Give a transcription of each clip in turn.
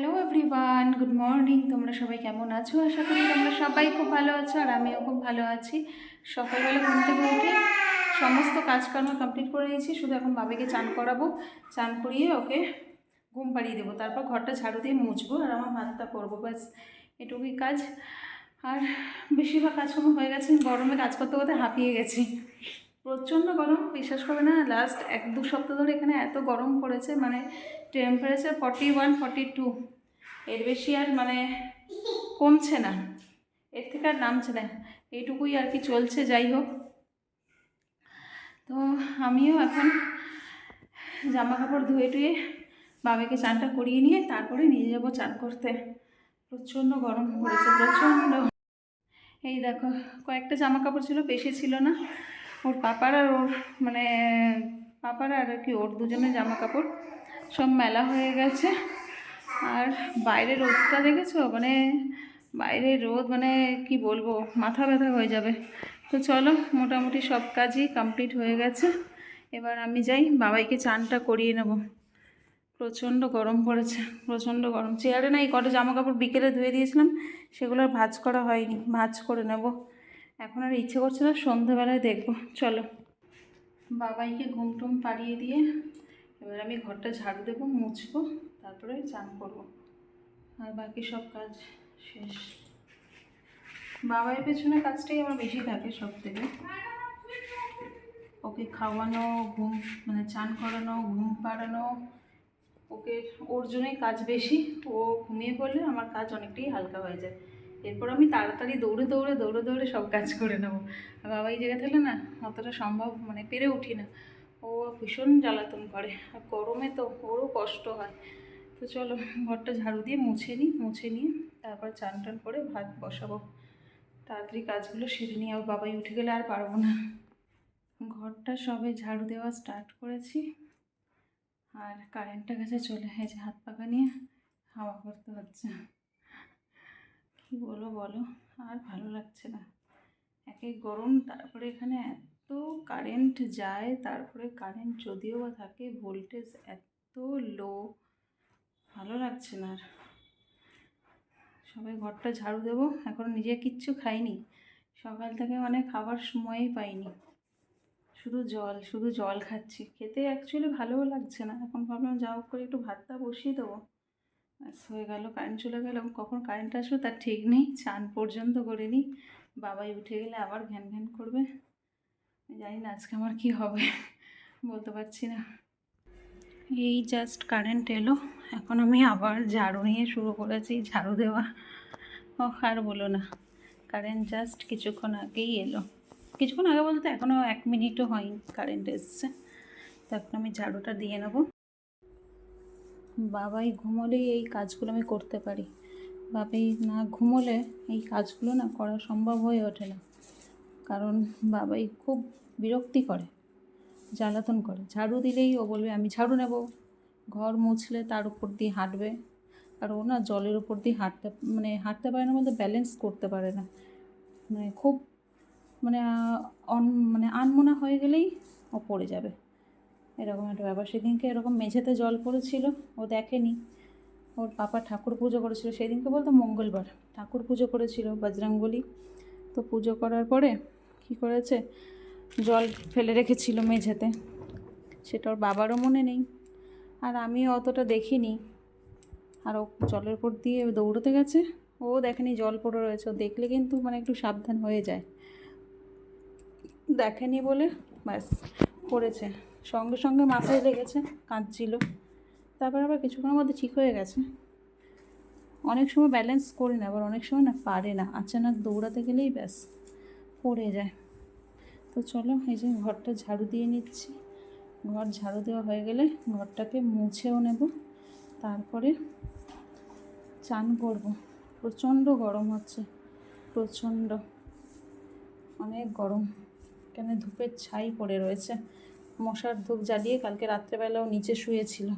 Hello everyone good morning তোমরা সবাই কেমন আছো? আশা করি তোমরা সবাই খুব ভালো আছো আর আমিও খুব ভালো আছি। সকালবেলা ঘুম থেকে উঠে সমস্ত কাজকর্ম কমপ্লিট করে নিয়েছি। শুধু এখন বাবাকে চান করাবো। চান করিয়ে ওকে ঘুম পাড়িয়ে দেবো। তারপর ঘরটা ঝাড়ু দিয়ে মুছবো আর আমার ভাতটা করব। ব্যাস, এটুকুই কাজ। আর বেশিরভাগ কাজকর্ম হয়ে গেছে। গরমে কাজ করতে করতে হাঁপিয়ে গেছি। প্রচণ্ড গরম, বিশ্বাস করবে না লাস্ট এক দু সপ্তাহ ধরে এখানে এত গরম পড়েছে মানে temperature forty one forty two এর বেশি আর মানে কমছে না, এর থেকে আর নামছে না, এইটুকুই আর কি চলছে, যাই হোক। তো আমিও এখন জামা কাপড় ধুয়ে টুয়ে বাবাকে চানটা করিয়ে নিয়ে তারপরে নিয়ে যাব চান করতে। প্রচণ্ড গরম পড়েছে, প্রচণ্ড। এই দেখো, কয়েকটা জামা কাপড় ছিল, বেশি ছিল না। ওর পাপার আর ওর মানে পাপার আর কি ওর দুজনের জামা কাপড় সব মেলা হয়ে গেছে। আর বাইরে রোদটা দেখেছ? মানে বাইরে রোদ মানে কি বলব, মাথা ব্যথা হয়ে যাবে। তো চলো, মোটামুটি সব কাজই কমপ্লিট হয়ে গেছে। এবার আমি যাই, বাবাইকে চানটা করিয়ে নেব। প্রচণ্ড গরম পড়েছে, প্রচণ্ড গরম। চেয়ারে না এই কটা জামা কাপড় বিকেলে ধুয়ে দিয়েছিলাম, সেগুলো ভাজ করা হয়নি। ভাজ করে নেব। এখন আর ইচ্ছে করছে না, সন্ধেবেলায় দেখব। চলো। বাবাইকে ঘুম টুম পাড়িয়ে দিয়ে এবার আমি ঘরটা ঝাড়ু দেবো, মুছবো, তারপরে চান করব। আর বাকি সব কাজ শেষ। বাবার পেছনে কাজটাই আমার বেশি থাকে সব থেকে ওকে খাওয়ানো, ঘুম মানে চান করানো, ঘুম পাড়ানো, ওকে, ওর জন্যই কাজ বেশি। ও ঘুমিয়ে পড়লে আমার কাজ অনেকটাই হালকা হয়ে যায়। এরপর আমি তাড়াতাড়ি দৌড়ে দৌড়ে দৌড়ে দৌড়ে সব কাজ করে নেব। বাবা এই জায়গা থাকলে না, অতটা সম্ভব মানে পেরে উঠি না। ও ভীষণ জ্বালাতন করে, আর গরমে তো ওরও কষ্ট হয়। তো চলো, ঘরটা ঝাড়ু দিয়ে মুছে নিই, মুছে নিয়ে তারপর চান টান করে ভাত বসাবো। তাড়াতাড়ি কাজগুলো সেরে নিয়ে আর বাবাই উঠে গেলে আর পারব না। ঘরটা সবে ঝাড়ু দেওয়া স্টার্ট করেছি। আর কারেন্টটা কাছে চলে যে হাত পাকা নিয়ে হাওয়া করতে হচ্ছে। কী বলো বলো? আর ভালো লাগছে না। একে গরম, তারপরে এখানে এত কারেন্ট যায়, তারপরে কারেন্ট যদিও বা থাকে ভোল্টেজ এত লো ভালো লাগছে না আর। সবাই ঘরটা ঝাড়ু দেবো, এখন নিজে কিচ্ছু খাইনি। সকাল থেকে মানে খাবার সময়ই পাইনি। শুধু জল শুধু জল খাচ্ছি। খেতে অ্যাকচুয়ালি ভালোও লাগছে না। এখন ভাবলাম যা হোক করে একটু ভাতটা বসিয়ে দেবো। হয়ে গেল কারেন্ট চলে গেল, কখন কারেন্ট আসবে তার ঠিক নেই, চান পর্যন্ত করে নিই। বাবাই উঠে গেলে আবার ঘ্যান ঘ্যান করবে। জানি না আজকে আমার কি হবে, বলতে পারছি না। এই জাস্ট কারেন্ট এলো, এখন আমি আবার ঝাড়ু নিয়ে শুরু করেছি, ঝাড়ু দেওয়া। ও আর বলো না কারেন্ট জাস্ট কিছুক্ষণ আগেই এলো। কিছুক্ষণ আগে বলতে এখনও এক মিনিটও হয়নি কারেন্ট এসছে। তো এখন আমি ঝাড়ুটা দিয়ে নেব। বাবাই ঘুমোলেই এই কাজগুলো আমি করতে পারি। বাবাই না ঘুমোলে এই কাজগুলো না করা সম্ভব হয়ে ওঠে না। কারণ বাবাই খুব বিরক্তি করে, জ্বালাতন করে। ঝাড়ু দিলেই ও বলবে, আমি ঝাড়ু নেব। ঘর মুছলে তার উপর দিয়ে হাঁটবে। আর ও না জলের উপর দিয়ে হাঁটতে মানে হাঁটতে পারে না বলতে ব্যালেন্স করতে পারে না। মানে খুব মানে অন মানে আনমোনা হয়ে গেলেই ও পড়ে যাবে। এরকম একটা ব্যাপার। সেদিনকে এরকম মেঝেতে জল পড়েছিল, ও দেখেনি। ওর পাপা ঠাকুর পুজো করেছিল। সেদিনকে বলতো মঙ্গলবার ঠাকুর পুজো করেছিল বজরাঙ্গলি তো পুজো করার পরে কি করেছে? জল ফেলে রেখেছিল মেঝেতে। সেটা ওর বাবারও মনে নেই। আর আমি অতটা দেখিনি। আর ও জলের উপর দিয়ে দৌড়তে গেছে। ও দেখেনি জল পড়ে রয়েছে। ও দেখলে কিন্তু মানে একটু সাবধান হয়ে যায়। দেখেনি বলে ব্যাস পড়েছে সঙ্গে সঙ্গে মাথায় লেগেছে, কাঁদছিল। তারপর আবার কিছুক্ষণের মধ্যে ঠিক হয়ে গেছে। অনেক সময় ব্যালেন্স করে না, আবার অনেক সময় না পারে না। আচানক দৌড়াতে গেলেই ব্যাস, পড়ে যায়। তো চলো, এই যে ঘরটা ঝাড়ু দিয়ে নিচ্ছি। ঘর ঝাড়ু দেওয়া হয়ে গেলে ঘরটাকে মুছেও নেব। তারপরে চান করব। প্রচণ্ড গরম হচ্ছে, প্রচণ্ড। অনেক গরম। কেন ধূপের ছাই পড়ে রয়েছে। মশার ধূপ জ্বালিয়ে কালকে রাত্রেবেলাও নিচে শুয়েছিল।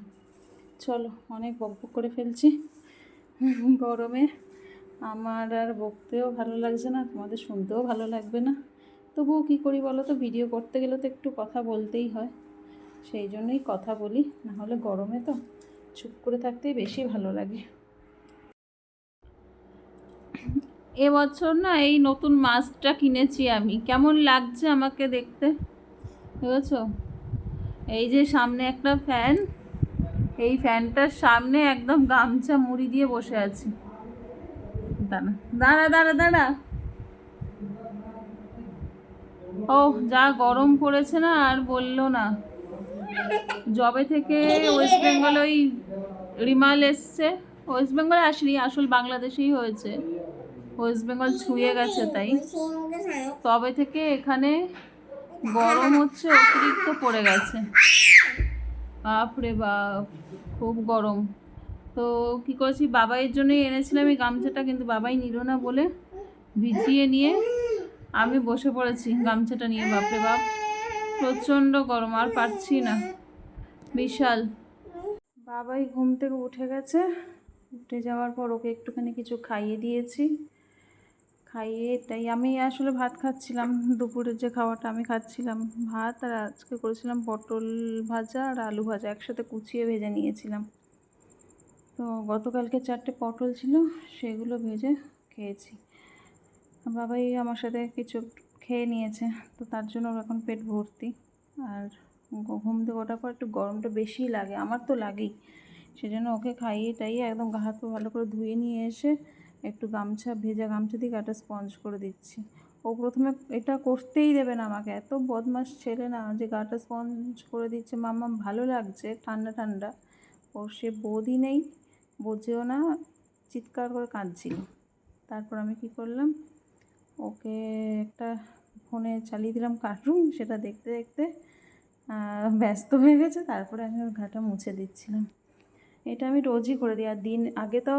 চলো, অনেক বক বক করে ফেলছি। গরমে আমার আর বকতেও ভালো লাগছে না, তোমাদের শুনতেও ভালো লাগবে না। তবুও কী করি বলো তো, ভিডিও করতে গেলে তো একটু কথা বলতেই হয়। সেই জন্যই কথা বলি, নাহলে গরমে তো চুপ করে থাকতেই বেশি ভালো লাগে। এবছর না এই নতুন মাস্কটা কিনেছি আমি। কেমন লাগছে আমাকে দেখতে? বুঝেছ? এই যে সামনে একটা ফ্যান, এই ফ্যানটার সামনে একদম গামছা মুড়ি দিয়ে বসে আছি। দাঁড়া দাঁড়া দাঁড়া দাঁড়া। ও যা গরম পড়েছে না, আর বলল না। জবে থেকে ওয়েস্ট বেঙ্গল ওই রিমাল এসছে। ওয়েস্ট বেঙ্গলে আসেনি, আসল বাংলাদেশেই হয়েছে। ওয়েস্ট বেঙ্গল ছুঁয়ে গেছে, তাই। তবে থেকে এখানে গরম হচ্ছে, অতিরিক্ত পড়ে গেছে। বাপরে বাপ, খুব গরম। তো কী করেছি, বাবাইয়ের জন্যই এনেছিলাম এই গামছাটা, কিন্তু বাবাই নিল না বলে ভিজিয়ে নিয়ে আমি বসে পড়েছি গামছাটা নিয়ে। বাপরে বাপ, প্রচণ্ড গরম, আর পারছি না। বিশাল। বাবাই ঘুম থেকে উঠে গেছে, উঠে যাওয়ার পর ওকে একটুখানি কিছু খাইয়ে দিয়েছি। খাইয়ে তাই আমি আসলে ভাত খাচ্ছিলাম। দুপুরের যে খাওয়াটা আমি খাচ্ছিলাম, ভাত আর আজকে করেছিলাম পটল ভাজা আর আলু ভাজা। একসাথে কুচিয়ে ভেজে নিয়েছিলাম। তো গতকালকে চারটে পটল ছিল, সেগুলো ভেজে খেয়েছি। বাবাই আমার সাথে কিছু খেয়ে নিয়েছে, তো তার জন্য ওর এখন পেট ভর্তি। আর ঘুম থেকে ওঠার পর একটু গরমটা বেশি লাগে। আমার তো লাগেই। সেজন্য ওকে খাইয়ে টাইয়ে একদম গা হাত ভালো করে ধুয়ে নিয়ে এসে একটু গামছা, ভেজা গামছা দিয়ে গাটা স্পঞ্জ করে দিচ্ছি। ও প্রথমে এটা করতেই দেবে না আমাকে। এত বদমাস ছেলে না যে গাটা স্পঞ্জ করে দিচ্ছে। মাম্মা, ভালো লাগছে, ঠান্ডা ঠান্ডা। ও সে বোধই নেই, বোঝেও না, চিৎকার করে কাঁদছিল। তারপর আমি কি করলাম? ওকে একটা ফোনে চালিয়ে দিলাম কার্টুন, সেটা দেখতে দেখতে ব্যস্ত হয়ে গেছে। তারপরে আমি ওর ঘাটা মুছে দিচ্ছিলাম। এটা আমি রোজই করে দিই। আর দিন, আগে তো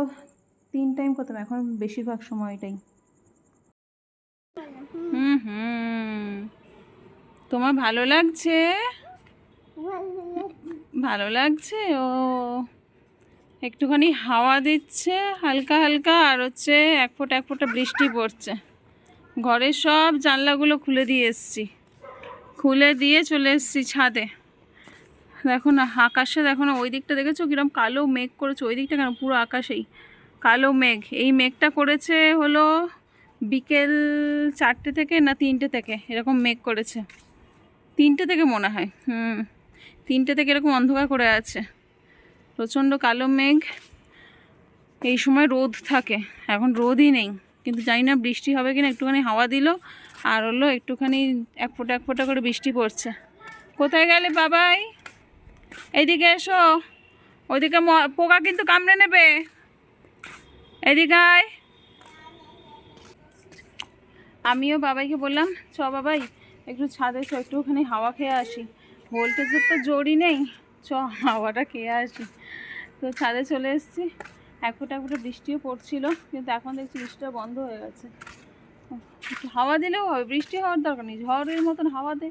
তিন টাইম করতাম, এখন বেশিরভাগ সময় এটাই হুম হুম। তোমার ভালো লাগছে? ভালো লাগছে? ও, একটুখানি হাওয়া দিচ্ছে, হালকা হালকা, আর হচ্ছে এক ফোঁটা এক ফোঁটা বৃষ্টি পড়ছে। ঘরের সব জানলাগুলো খুলে দিয়ে এসছি। খুলে দিয়ে চলে এসছি ছাদে। দেখো না, আকাশে দেখো না, ওই দিকটা দেখেছ? কিরম কালো মেঘ করেছে, ওই দিকটা কেন? পুরো আকাশেই। কালো মেঘ। এই মেঘটা করেছে হলো বিকেল চারটে থেকে না তিনটে থেকে, এরকম মেঘ করেছে। তিনটে থেকে মনে হয়, হুম। তিনটে থেকে এরকম অন্ধকার করে আছে। প্রচণ্ড কালো মেঘ। এই সময় রোদ থাকে, এখন রোদই নেই, কিন্তু জানি না বৃষ্টি হবে কিনা, একটুখানি হাওয়া দিল, আর হলো একটুখানি এক ফোঁটা এক ফোঁটা করে বৃষ্টি পড়ছে। কোথায় গেলে বাবাই? এইদিকে এসো। ওইদিকে পোকা কিন্তু কামড়ে নেবে। এদিকে আয়। আমিও বাবাইকে বললাম, চ বাবাই, একটু ছাদে চ, একটুখানি হাওয়া খেয়ে আসি। ভোল্টেজের তো জোরই নেই। চ, হাওয়াটা খেয়ে আসি। তো ছাদে চলে এসেছি। এক ফোঁটা এক বৃষ্টিও পড়ছিল, কিন্তু এখন দেখছি বৃষ্টিটা বন্ধ হয়ে গেছে। হাওয়া দিলেও হবে, বৃষ্টি হওয়ার দরকার নেই, ঝড়ের মতন হাওয়া দে।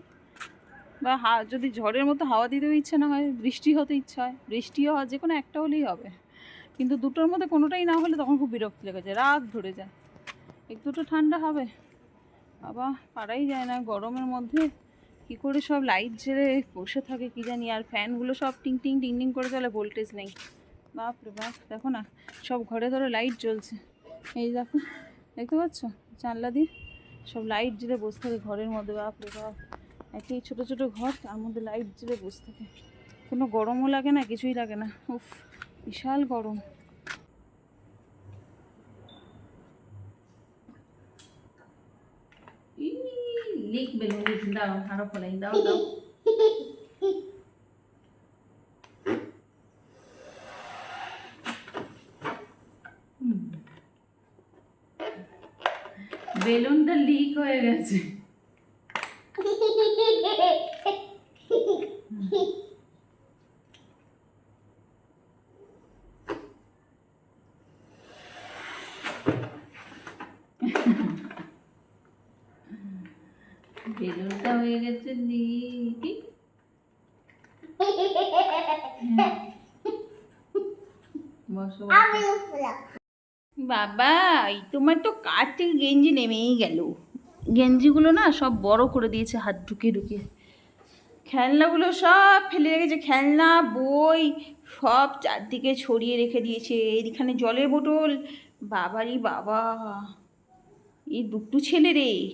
বা হা, যদি ঝড়ের মতো হাওয়া দিতেও ইচ্ছে না হয়, বৃষ্টি হতে ইচ্ছা হয়, বৃষ্টিও হয়, যে কোনো একটা হলেই হবে। কিন্তু দুটোর মধ্যে কোনোটাই না হলে তখন খুব বিরক্তি লেগে যায় রাগ ধরে যায়। একটু তো ঠান্ডা হবে। বাবা, পারাই যায় না। গরমের মধ্যে কি করে সব লাইট জ্বেলে বসে থাকে কি জানি, আর ফ্যানগুলো সব টিং টিং টিং টিং করে চলে ভোল্টেজ নেই। বাপ রে বাপ, দেখো না, সব ঘরে ধরে লাইট জ্বলছে। এই দেখো, দেখতে পাচ্ছ? জানলা দিয়ে সব লাইট জ্বেলে বসে থাকে ঘরের মধ্যে। বাপ রে বাপ, একই ছোটো ছোটো ঘর, তার মধ্যে লাইট জ্বেলে বসে থাকে। কোনো গরমও লাগে না, কিছুই লাগে না। উফ। বিশাল গরম। লিক বেলুন দাও দাও দাও বেলুনটা লিক হয়ে গেছে বেলুনটা হয়ে গেছে লিক বসো বাবা তোমার তো কার থেকে গেঞ্জি নেমেই গেল? গেঞ্জিগুলো না সব বড় করে দিয়েছে, হাত ঢুকিয়ে ঢুকিয়ে। খেলনাগুলো সব ফেলে রেখেছে খেলনা, বই, সব চারদিকে ছড়িয়ে রেখে দিয়েছে। এইখানে জলের বোতল। বাবারই বাবা এই দুট্টু ছেলে রে।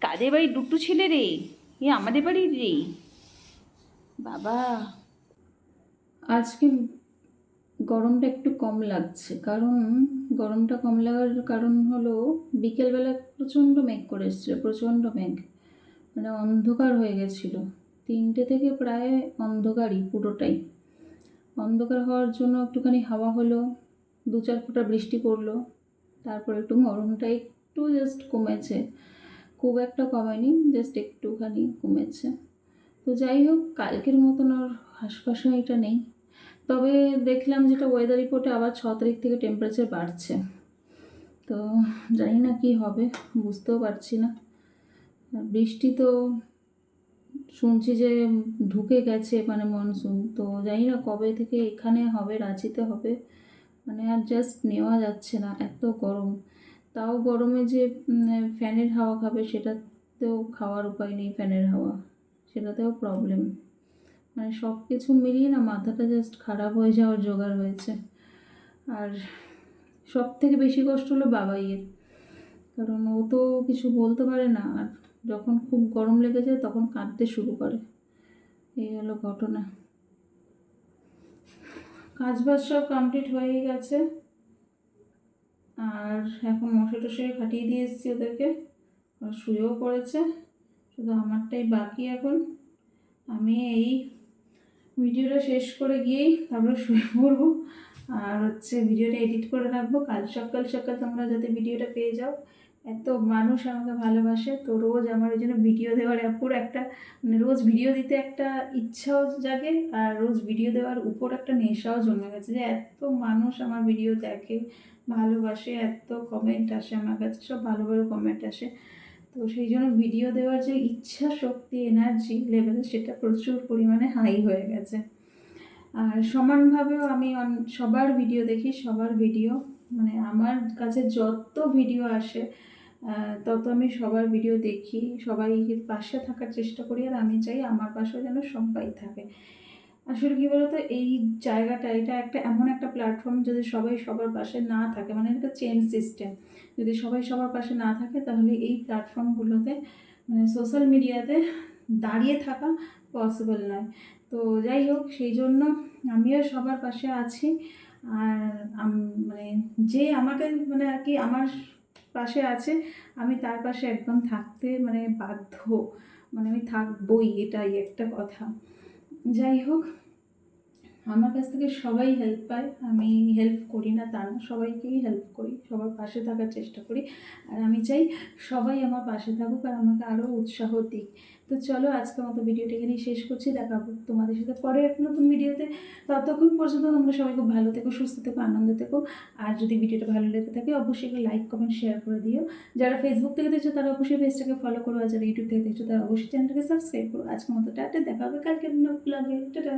কাদের বাড়ির দুট্টু ছেলে রে? এ আমাদের বাড়ির রে। বাবা, আজকে গরমটা একটু কম লাগছে। কারণ গরমটা কম লাগার কারণ হলো বিকেলবেলা প্রচণ্ড মেঘ করে এসেছিল, প্রচণ্ড মেঘ। মানে অন্ধকার হয়ে গেছিল। তিনটে থেকে প্রায় অন্ধকারই পুরোটাই। অন্ধকার হওয়ার জন্য একটুখানি হাওয়া হলো, দু চার ফোঁটা বৃষ্টি পড়ল, তারপর একটু গরমটা একটু জাস্ট কমেছে। খুব একটা কমেনি জাস্ট একটুখানি কমেছে। তো যাই হোক, কালকের মতন আর হাসপাশাইটা নেই। তবে দেখলাম যেটা ওয়েদার রিপোর্টে আবার ছ তারিখ থেকে টেম্পারেচার বাড়ছে। তো জানি না কি হবে, বুঝতেও পারছি না। বৃষ্টি তো শুনছি যে ঢুকে গেছে মানে মনসুন তো জানি না কবে থেকে এখানে হবে, রাঁচিতে হবে। মানে আর জাস্ট নেওয়া যাচ্ছে না, এত গরম। তাও গরমে যে ফ্যানের হাওয়া খাবে, সেটাতেও খাওয়ার উপায় নেই ফ্যানের হাওয়া। সেটাতেও প্রবলেম মানে সব কিছু মিলিয়ে না মাথাটা জাস্ট খারাপ হয়ে যাওয়ার জোগাড় হয়েছে। আর সব থেকে বেশি কষ্ট হলো বাবাইয়ের। কারণ ও তো কিছু বলতে পারে না, আর যখন খুব গরম লেগে যায় তখন কাঁদতে শুরু করে। এই হলো ঘটনা। কাজ বাজ সব কমপ্লিট হয়ে গেছে। আর এখন মশা টশে খাটিয়ে দিয়ে এসেছি ওদেরকে। শুয়েও পড়েছে। শুধু আমারটাই বাকি এখন। আমি এই ভিডিওটা শেষ করে গিয়েই তারপরে শুয়ে পড়ব। আর হচ্ছে ভিডিওটা এডিট করে রাখব। কাল সকাল সকাল তোমরা যাতে ভিডিওটা পেয়ে যাও। এত মানুষ আমাকে ভালোবাসে, তো রোজ আমার ওই জন্য ভিডিও দেওয়ার পুরো একটা মানে রোজ ভিডিও দিতে একটা ইচ্ছাও জাগে, আর রোজ ভিডিও দেওয়ার উপর একটা নেশাও জমে গেছে যে এত মানুষ আমার ভিডিও দেখে, ভালোবাসে, এত কমেন্ট আসে আমার কাছে, সব ভালো ভালো কমেন্ট আসে। তো সেই জন্য ভিডিও দেওয়ার যে ইচ্ছা, শক্তি এনার্জি লেভেল সেটা প্রচুর পরিমাণে হাই হয়ে গেছে। আর সমানভাবেও আমি সবার ভিডিও দেখি, সবার ভিডিও মানে আমার কাছে যত ভিডিও আসে তত আমি সবার ভিডিও দেখি। সবাই পাশে থাকার চেষ্টা করি আর আমি চাই আমার পাশেও যেন সবাই থাকে। আসলে কী বলতো, এই জায়গাটা, এটা একটা এমন একটা প্ল্যাটফর্ম যদি সবাই সবার পাশে না থাকে মানে এটা চেন সিস্টেম যদি সবাই সবার পাশে না থাকে, তাহলে এই প্ল্যাটফর্মগুলোতে মানে সোশ্যাল মিডিয়াতে দাঁড়িয়ে থাকা পসিবল নয়। তো যাই হোক, সেই জন্য আমিও সবার পাশে আছি। আর মানে যে আমাকে মানে আর কি আমার পাশে আছে, আমি তার পাশে একদম থাকতে মানে বাধ্য। মানে আমি থাকবই, এটাই একটা কথা। যাই হোক আমার কাছ থেকে সবাই হেল্প পায়। আমি হেল্প করি না তা না, সবাইকেই হেল্প করি, সবার পাশে থাকার চেষ্টা করি। আর আমি চাই সবাই আমার পাশে থাকুক আর আমাকে আরও উৎসাহ দিক। তো চলো আজকে মতো ভিডিওটা এখানেই শেষ করছি দেখাবো তোমাদের সাথে পরে এক নতুন ভিডিওতে ততক্ষণ পর্যন্ত তোমরা সবাই খুব ভালো থেকো, সুস্থ থেকো, আনন্দ থেকো। আর যদি ভিডিওটা ভালো লেগে থাকে অবশ্যই একটু লাইক কমেন্ট শেয়ার করে দিও। যারা ফেসবুক থেকে দেখছ তারা অবশ্যই পেজটাকে ফলো করো। আর যারা ইউটিউব থেকে দেখছ তারা অবশ্যই চ্যানেলটাকে সাবস্ক্রাইব করো। আজকে মতো টাটা, দেখা হবে কালকে ব্লগে টাটা।